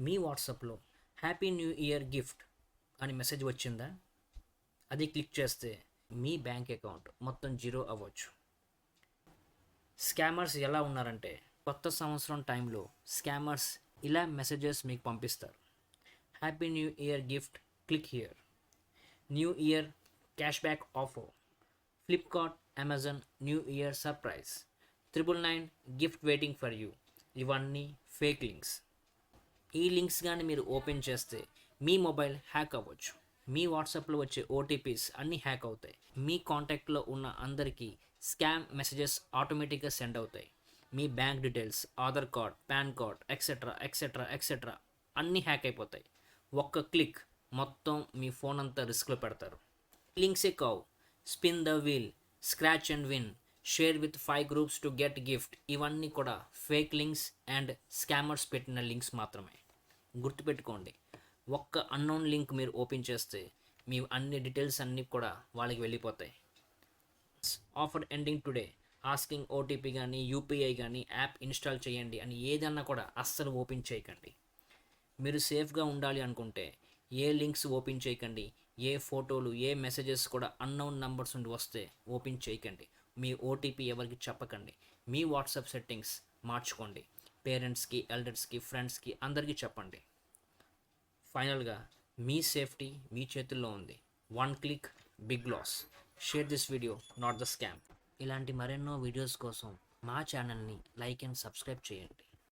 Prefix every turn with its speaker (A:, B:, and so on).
A: మీ వాట్సాప్లో happy new year gift అని message వచ్చిందా? అది క్లిక్ చేస్తే మీ బ్యాంక్ అకౌంట్ మొత్తం జీరో అవ్వచ్చు. స్కామర్స్ ఎలా ఉన్నారంటే కొత్త సంవత్సరం టైంలో స్కామర్స్ ఇలా మెసేజెస్ మీకు పంపిస్తారు. Happy new year gift click here. New year cash back offer. Flipkart Amazon new year surprise. Triple nine gift waiting for you. ఇవన్నీ ఫేక్ లింక్స్. ఈ లింక్స్ కానీ మీరు ఓపెన్ చేస్తే మీ మొబైల్ హ్యాక్ అవ్వచ్చు. మీ వాట్సాప్లో వచ్చే ఓటీపీస్ అన్నీ హ్యాక్ అవుతాయి. మీ కాంటాక్ట్లో ఉన్న అందరికీ స్కామ్ మెసేజెస్ ఆటోమేటిక్గా సెండ్ అవుతాయి. మీ bank details Aadhaar card PAN card etcetera etcetera etcetera అన్నీ హ్యాక్ అయిపోతాయి. ఒక్క క్లిక్ మొత్తం మీ ఫోన్ అంతా రిస్క్లో పెడతారు. లింక్సే కావు. Spin the wheel scratch and win share with five groups to get gift. ఇవన్నీ కూడా ఫేక్ లింక్స్ అండ్ స్కామర్స్ పెట్టిన లింక్స్ మాత్రమే. గుర్తుపెట్టుకోండి ఒక్క అన్నోన్ లింక్ మీరు ఓపెన్ చేస్తే మీ అన్ని డీటెయిల్స్ అన్నీ కూడా వాళ్ళకి వెళ్ళిపోతాయి. Offer ending today. Asking OTP కానీ యూపీఐ కానీ యాప్ ఇన్స్టాల్ చేయండి అని ఏదన్నా కూడా అస్సలు ఓపెన్ చేయకండి. మీరు సేఫ్గా ఉండాలి అనుకుంటే ఏ లింక్స్ ఓపెన్ చేయకండి ఏ ఫోటోలు ఏ మెసేజెస్ కూడా అన్నౌన్ నంబర్స్ నుండి వస్తే ఓపెన్ చేయకండి. మీ ఓటీపీ ఎవరికి చెప్పకండి. మీ వాట్సాప్ సెట్టింగ్స్ మార్చుకోండి. పేరెంట్స్కి ఎల్డర్స్కి ఫ్రెండ్స్కి అందరికీ చెప్పండి. ఫైనల్గా మీ సేఫ్టీ మీ చేతుల్లో ఉంది. One click big loss share this video not the scam ఇలాంటి మరెన్నో వీడియోస్ కోసం మా ఛానల్ని లైక్ అండ్ సబ్స్క్రైబ్ చేయండి.